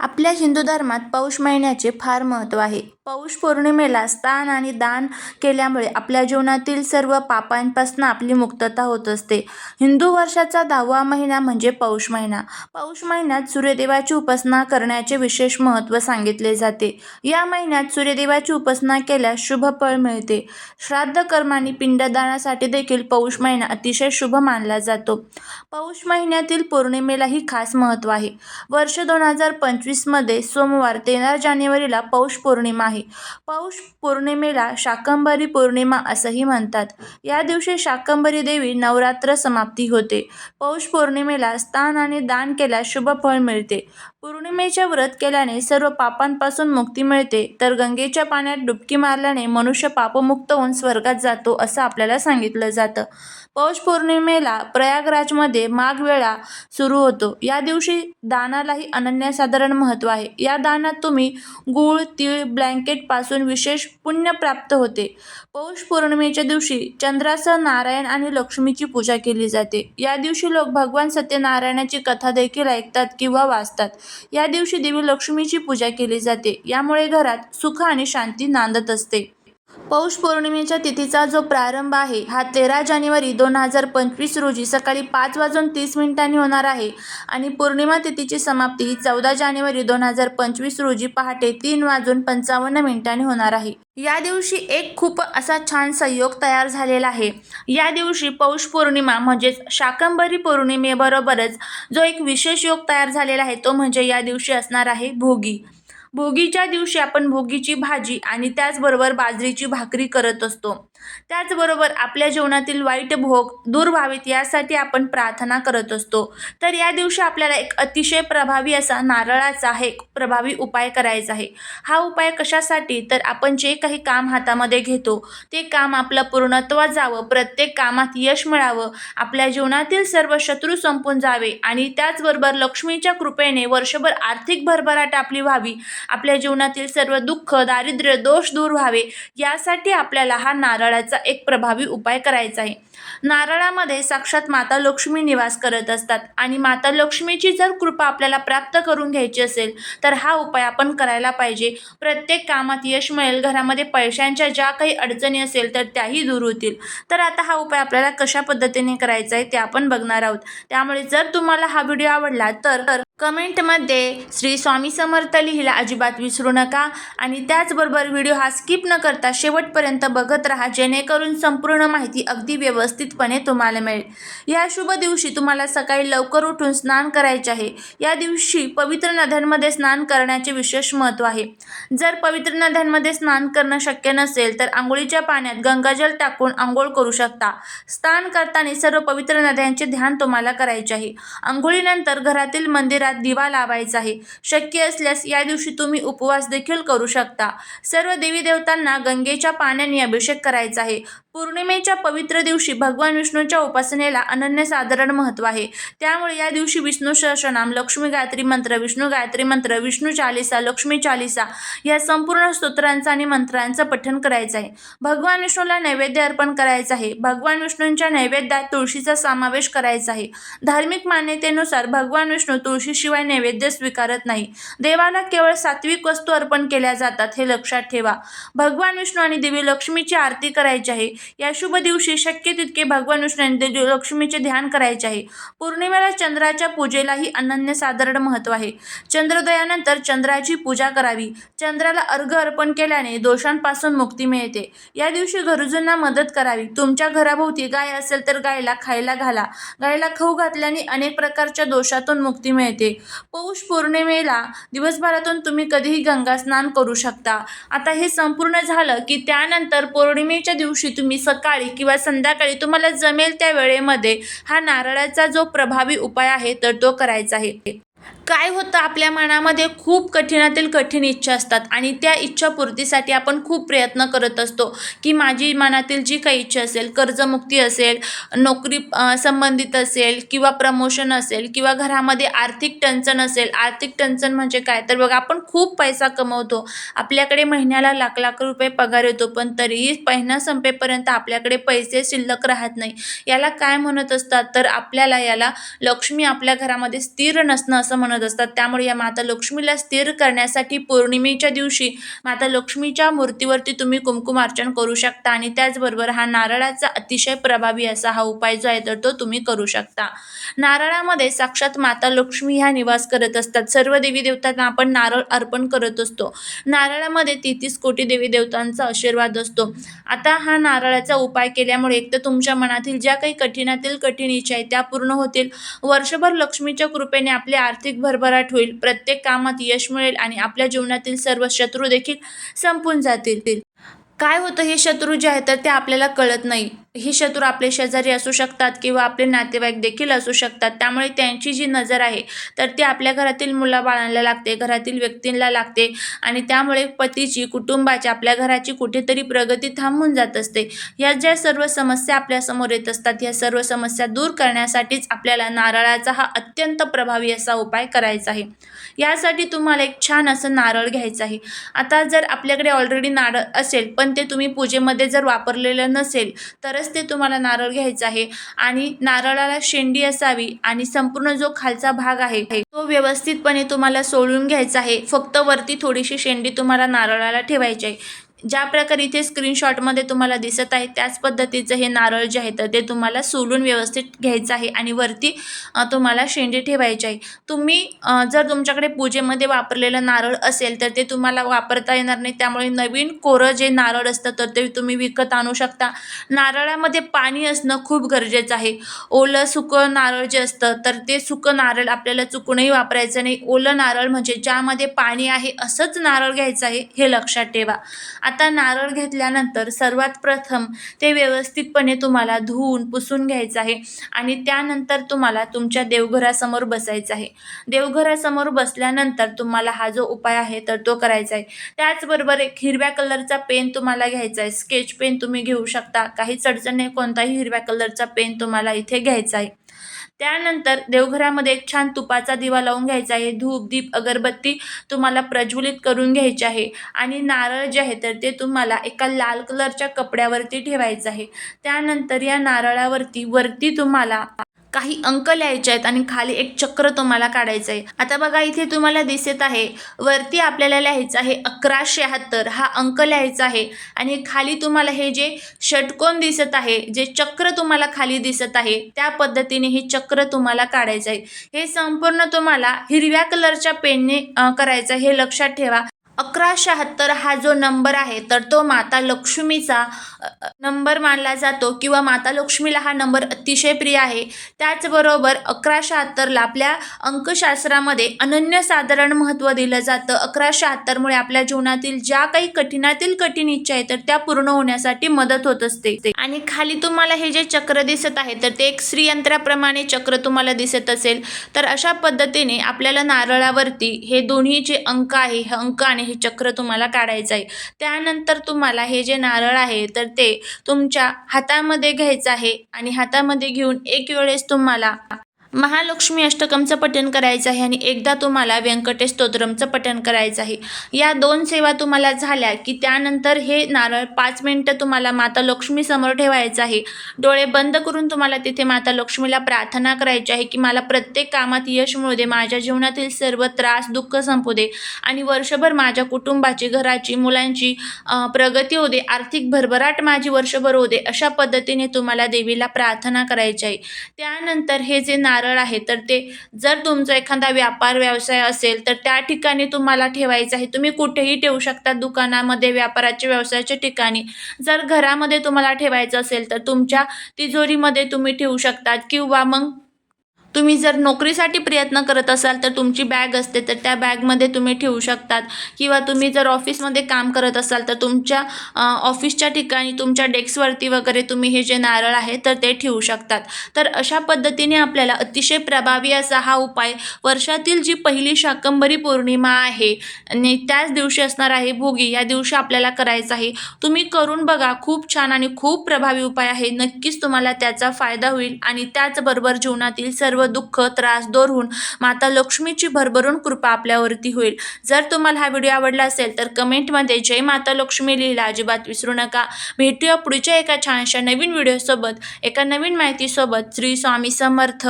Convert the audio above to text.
आपल्या हिंदू धर्मात पौष महिन्याचे फार महत्त्व आहे. पौष पौर्णिमेला स्नान आणि दान केल्यामुळे आपल्या जीवनातील सर्व पापांपासून आपली मुक्तता होत असते. हिंदू वर्षाचा दहावा महिना म्हणजे पौष महिना. पौष महिन्यात सूर्यदेवाची उपासना करण्याचे विशेष महत्त्व सांगितले जाते. या महिन्यात सूर्यदेवाची उपासना केल्यास शुभ फळ मिळते. श्राद्ध कर्म आणि पिंडदानासाठी देखील पौष महिना अतिशय शुभ मानला जातो. पौष महिन्यातील पौर्णिमेलाही खास महत्त्व आहे. वर्ष दोन हजार पंचवीस पंचवीसमध्ये सोमवार तेरा जानेवारीला पौष पौर्णिमा आहे. पौष पौर्णिमेला शाकंभरी पौर्णिमा असंही म्हणतात. या दिवशी शाकंभरी देवी नवरात्र समाप्ती होते. पौष पौर्णिमेला स्थान आणि दान केल्यास शुभ फळ मिळते. पौर्णिमेचे व्रत केल्याने सर्व पापांपासून मुक्ती मिळते तर गंगेच्या पाण्यात डुबकी मारल्याने मनुष्य पापमुक्त होऊन स्वर्गात जातो असं आपल्याला सांगितलं जातं. पौष पौर्णिमेला प्रयागराजमध्ये माघ वेळा सुरू होतो. या दिवशी दानालाही अनन्यसाधारण महत्त्व आहे. या दानात तुम्ही गूळ, तीळ, ब्लँकेटपासून विशेष पुण्य प्राप्त होते. पौष पौर्णिमेच्या दिवशी चंद्रासह नारायण आणि लक्ष्मीची पूजा केली जाते. या दिवशी लोक भगवान सत्यनारायणाची कथा देखील ऐकतात किंवा वाचतात. या दिवशी देवी लक्ष्मीची पूजा केली जाते. यामुळे घरात सुख आणि शांती नांदत असते. पौष पौर्णिमेच्या तिथीचा जो प्रारंभ आहे हा तेरा जानेवारी दोन हजार पंचवीस रोजी सकाळी पाच वाजून तीस मिनिटांनी होणार आहे आणि पौर्णिमा तिथीची समाप्ती ही चौदा जानेवारी दोन हजार पंचवीस रोजी पहाटे तीन वाजून पंचावन्न मिनिटांनी होणार आहे. या दिवशी एक खूप असा छान संयोग तयार झालेला आहे. या दिवशी पौष पौर्णिमा म्हणजेच शाकंभरी पौर्णिमेबरोबरच जो एक विशेष योग तयार झालेला आहे तो म्हणजे या दिवशी असणार आहे भोगी. भोगीच्या दिवशी आपण भोगीची भाजी आणि त्याचबरोबर बाजरीची भाकरी करत असतो. त्याचबरोबर आपल्या जीवनातील वाईट भोग दूर व्हावेत यासाठी आपण प्रार्थना करत असतो. तर या दिवशी आपल्याला एक अतिशय प्रभावी असा नारळाचा एक प्रभावी उपाय करायचा आहे. हा उपाय कशासाठी तर आपण जे काही काम हातामध्ये घेतो ते काम आपलं पूर्णत्वात जावं, प्रत्येक कामात यश मिळावं, आपल्या जीवनातील सर्व शत्रू संपून जावे आणि त्याचबरोबर लक्ष्मीच्या कृपेने वर्षभर आर्थिक भरभराट आपली व्हावी, आपल्या जीवनातील सर्व दुःख, दारिद्र्य, दोष दूर व्हावे यासाठी आपल्याला हा नारळ नारळाचा एक प्रभावी उपाय करायचा आहे. नारळामध्ये साक्षात माता लक्ष्मी निवास करत असतात आणि माता लक्ष्मीची जर कृपा आपल्याला प्राप्त करून घ्यायची असेल तर हा उपाय आपण करायला पाहिजे. प्रत्येक कामात यश मिळेल, घरामध्ये पैशांच्या ज्या काही अडचणी असेल तर त्याही दूर होतील. तर आता हा उपाय आपल्याला कशा पद्धतीने करायचा आहे ते आपण बघणार आहोत. त्यामुळे जर तुम्हाला हा व्हिडिओ आवडला तर कमेंटमध्ये श्री स्वामी समर्थ लिहिला अजिबात विसरू नका आणि त्याचबरोबर व्हिडिओ हा स्किप न करता शेवटपर्यंत बघत राहा जेणेकरून संपूर्ण माहिती अगदी व्यवस्थितपणे तुम्हाला मिळेल. या शुभ दिवशी तुम्हाला सकाळी लवकर उठून स्नान करायचे आहे. या दिवशी पवित्र नद्यांमध्ये स्नान करण्याचे विशेष महत्त्व आहे. जर पवित्र नद्यांमध्ये स्नान करणं शक्य नसेल तर आंघोळीच्या पाण्यात गंगाजल टाकून आंघोळ करू शकता. स्नान करताना सर्व पवित्र नद्यांचे ध्यान तुम्हाला करायचे आहे. अंघोळीनंतर घरातील मंदिरात दिवा लावायचा आहे. शक्य असल्यास या दिवशी तुम्ही उपवास देखील करू शकता. सर्व देवी-देवतांना गंगेच्या पाण्याने अभिषेक करायचा आहे. पौर्णिमेच्या पवित्र दिवशी भगवान विष्णूच्या उपासनेला अनन्यसाधारण महत्त्व आहे. त्यामुळे या दिवशी विष्णू सहस्रनाम लक्ष्मी गायत्री मंत्र, विष्णू गायत्री मंत्र, विष्णू चालीसा, लक्ष्मी चालीसा या संपूर्ण स्तोत्रांचं आणि मंत्रांचं पठण करायचं आहे. भगवान विष्णूला नैवेद्य अर्पण करायचा आहे. भगवान विष्णूंच्या नैवेद्यात तुळशीचा समावेश करायचा आहे. धार्मिक मान्यतेनुसार भगवान विष्णू तुळशी तुळशीशिवाय नैवेद्य स्वीकारत नाही. देवाला केवळ सात्विक वस्तू अर्पण केल्या जातात हे लक्षात ठेवा. भगवान विष्णू आणि देवी लक्ष्मीची आरती करायची आहे. या शुभ दिवशी शक्य तितके भगवान विष्णू आणि देवी लक्ष्मीचे ध्यान करायचे आहे. पौर्णिमेला चंद्राच्या पूजेलाही अनन्यसाधारण महत्त्व आहे. चंद्रोदयानंतर चंद्राची पूजा करावी. चंद्राला अर्घ अर्पण केल्याने दोषांपासून मुक्ती मिळते. या दिवशी गरजूंना मदत करावी. तुमच्या घराभोवती गाय असेल तर गायला खायला घाला. गायला खाऊ घातल्याने अनेक प्रकारच्या दोषातून मुक्ती मिळते. पौष पौर्णिमेला दिवसभरातून तुम्ही कधीही गंगास्नान करू शकता. आता हे संपूर्ण झालं की त्यानंतर पौर्णिमेच्या दिवशी तुम्ही सकाळी किंवा संध्याकाळी तुम्हाला जमेल त्या वेळेमध्ये हा नारळाचा जो प्रभावी उपाय आहे तर तो करायचा आहे. काय होतं आपल्या मनामध्ये खूप कठीणातील कठीण इच्छा असतात आणि त्या इच्छापूर्तीसाठी आपण खूप प्रयत्न करत असतो की माझी मनातील जी काही इच्छा असेल, कर्जमुक्ती असेल, नोकरी संबंधित असेल किंवा प्रमोशन असेल किंवा घरामध्ये आर्थिक टंचन असेल. आर्थिक टंचन म्हणजे काय तर बघा आपण खूप पैसा कमवतो. आपल्याकडे महिन्याला लाख लाख रुपये पगार येतो पण तरीही महिना संपेपर्यंत आपल्याकडे पैसे शिल्लक राहत नाही. याला काय म्हणत असतात तर आपल्याला याला लक्ष्मी आपल्या घरामध्ये स्थिर नसणं असं म्हणत म्हणत असतात. त्यामुळे या माता लक्ष्मीला स्थिर करण्यासाठी पौर्णिमेच्या दिवशी माता लक्ष्मीच्या मूर्तीवरती तुम्ही कुमकुमार्चन करू शकता आणि त्याचबरोबर हा नारळाचा अतिशय प्रभावी असा हा उपाय जो आहे तर तो तुम्ही करू शकता. नारळामध्ये साक्षात माता लक्ष्मी ह्या निवास करत असतात. सर्व देवी देवतांना आपण नारळ अर्पण करत असतो. नारळामध्ये तेहतीस कोटी देवी देवतांचा आशीर्वाद असतो. आता हा नारळाचा उपाय केल्यामुळे एक तर तुमच्या मनातील ज्या काही कठीणातील कठीण इच्छा आहे त्या पूर्ण होतील. वर्षभर लक्ष्मीच्या कृपेने आपले आर्थिक भरभराट होईल. प्रत्येक कामात यश मिळेल आणि आपल्या जीवनातील सर्व शत्रू देखील संपून जातील. काय होतं हे शत्रू जे आहेत तर ते आपल्याला कळत नाही. हे शत्रू आपले शेजारी असू शकतात किंवा आपले नातेवाईक देखील असू शकतात. त्यामुळे त्यांची जी नजर आहे तर ती आपल्या घरातील मुलाबाळांना लागते घरातील व्यक्तींना लागते आणि त्यामुळे पतीची कुटुंबाची आपल्या घराची कुठेतरी प्रगती थांबून जात असते. या ज्या सर्व समस्या आपल्यासमोर येत असतात या सर्व समस्या दूर करण्यासाठीच आपल्याला नारळाचा हा अत्यंत प्रभावी असा उपाय करायचा आहे. यासाठी तुम्हाला एक छान असं नारळ घ्यायचं आहे. आता जर आपल्याकडे ऑलरेडी नारळ असेल पण ते तुम्ही पूजेमध्ये जर वापरलेलं नसेल तरच ते तुम्हाला नारळ घ्यायचं आहे आणि नारळाला शेंडी असावी आणि संपूर्ण जो खालचा भाग आहे तो व्यवस्थितपणे तुम्हाला सोडून घ्यायचा आहे. फक्त वरती थोडीशी शेंडी तुम्हाला नारळाला ठेवायची आहे. ज्या प्रकारे इथे स्क्रीनशॉटमध्ये तुम्हाला दिसत आहे त्याच पद्धतीचं हे नारळ जे आहे तर ते तुम्हाला सोलून व्यवस्थित घ्यायचं आहे आणि वरती तुम्हाला शेंडी ठेवायची आहे. तुम्ही जर तुमच्याकडे पूजेमध्ये वापरलेलं नारळ असेल तर ते तुम्हाला वापरता येणार नाही. त्यामुळे नवीन कोरं जे नारळ असतं तर ते तुम्ही विकत आणू शकता. नारळामध्ये पाणी असणं खूप गरजेचं आहे. ओलं सुकं नारळ जे असतं तर ते सुकं नारळ आपल्याला चुकूनही वापरायचं नाही. ओलं नारळ म्हणजे ज्यामध्ये पाणी आहे असंच नारळ घ्यायचं आहे हे लक्षात ठेवा. आता नारळ घेतल्यानंतर सर्वात प्रथम ते व्यवस्थितपणे तुम्हाला धुवून पुसून घ्यायचं आहे आणि त्यानंतर तुम्हाला तुमच्या देवघरासमोर बसायचं आहे. देवघरासमोर बसल्यानंतर तुम्हाला हा जो उपाय आहे तर तो करायचा आहे. त्याचबरोबर एक हिरव्या कलरचा पेन तुम्हाला घ्यायचा आहे. स्केच पेन तुम्ही घेऊ शकता. काहीच अडचण नाही. कोणताही हिरव्या कलरचा पेन तुम्हाला इथे घ्यायचा आहे. त्यानंतर देवघरामध्ये एक छान तुपाचा दिवा लावून घ्यायचा आहे. धूप दीप अगरबत्ती तुम्हाला प्रज्वलित करून घ्यायची आहे. आणि नारळ जे आहे तर ते तुम्हाला एका लाल कलरच्या कपड्यावरती ठेवायचं आहे. त्यानंतर या नारळावरती वरती तुम्हाला काही अंक लिहायचे आहेत आणि खाली एक चक्र तुम्हाला काढायचं आहे. आता बघा इथे तुम्हाला दिसत आहे वरती आपल्याला लिहायचं आहे अकरा शहात्तर हा अंक लिहायचा आहे आणि खाली तुम्हाला हे जे षटकोन दिसत आहे जे चक्र तुम्हाला खाली दिसत आहे त्या पद्धतीने हे चक्र तुम्हाला काढायचं आहे. हे संपूर्ण तुम्हाला हिरव्या कलरच्या पेनने करायचं हे लक्षात ठेवा. अकरा शहात्तर हा जो नंबर आहे तर तो माता लक्ष्मीचा नंबर मानला जातो किंवा माता लक्ष्मीला हा नंबर अतिशय प्रिय आहे. त्याचबरोबर अकरा शहात्तरला आपल्या अंकशास्त्रामध्ये अनन्यसाधारण महत्त्व दिलं जातं. अकरा शहात्तरमुळे आपल्या जीवनातील ज्या काही कठीणातील कठीण इच्छा आहे तर त्या पूर्ण होण्यासाठी मदत होत असते. आणि खाली तुम्हाला हे जे चक्र दिसत आहे तर ते एक श्रीयंत्राप्रमाणे चक्र तुम्हाला दिसत असेल. तर अशा पद्धतीने आपल्याला नारळावरती हे दोन्ही जे अंक आहे हे अंक आणि हे चक्र चक्र तुम्हाला काढायचं आहे. त्यानंतर तुम्हाला हे जे नारळ आहे तर ते तुमच्या हातामध्ये घ्यायचं आहे आणि हातामध्ये घेऊन एक वेळेस तुम्हाला महालक्ष्मी अष्टकमचं पठण करायचं आहे आणि एकदा तुम्हाला व्यंकटेश स्तोत्रमचं पठण करायचं आहे. या दोन सेवा तुम्हाला झाल्या की त्यानंतर हे नारळ पाच मिनटं तुम्हाला माता लक्ष्मी समोर ठेवायचं आहे. डोळे बंद करून तुम्हाला तिथे माता लक्ष्मीला प्रार्थना करायची आहे की मला प्रत्येक कामात यश मिळू दे माझ्या जीवनातील सर्व त्रास दुःख संपू दे आणि वर्षभर माझ्या कुटुंबाची घराची मुलांची प्रगती होऊ दे आर्थिक भरभराट माझी वर्षभर होऊ दे अशा पद्धतीने तुम्हाला देवीला प्रार्थना करायची आहे. त्यानंतर हे जे नारळ आहे. तर ते जर तुमचा एखादा व्यापार व्यवसाय असेल तर त्या ठिकाणी तुम्हाला ठेवायचं आहे. तुम्ही कुठेही ठेवू शकता दुकानामध्ये व्यापाराच्या व्यवसायाच्या ठिकाणी. जर घरामध्ये तुम्हाला ठेवायचं असेल तर तुमच्या तिजोरीमध्ये तुम्ही ठेवू शकतात किंवा मग तुम्ही जर नोकरीसाठी प्रयत्न करत असाल तर तुमची बॅग असते तर त्या बॅगमध्ये तुम्ही ठेवू शकतात. किंवा तुम्ही जर ऑफिसमध्ये काम करत असाल तर तुमच्या ऑफिसच्या ठिकाणी तुमच्या डेस्कवरती वगैरे तुम्ही हे जे नारळ आहे तर ते ठेवू शकतात. तर अशा पद्धतीने आपल्याला अतिशय प्रभावी असा हा उपाय वर्षातील जी पहिली शाकंभरी पौर्णिमा आहे आणि त्याच दिवशी असणार आहे भोगी या दिवशी आपल्याला करायचं आहे. तुम्ही करून बघा खूप छान आणि खूप प्रभावी उपाय आहे. नक्कीच तुम्हाला त्याचा फायदा होईल आणि त्याचबरोबर जीवनातील सर्व दुःख त्रास दूर होऊन माता लक्ष्मीची भरभरून कृपा आपल्यावरती होईल. जर तुम्हाला हा व्हिडिओ आवडला असेल तर कमेंटमध्ये जय माता लक्ष्मी लिहिला अजिबात विसरू नका. भेटूया पुढच्या एका छानशा नवीन व्हिडिओसोबत एका नवीन माहितीसोबत. श्री स्वामी समर्थ.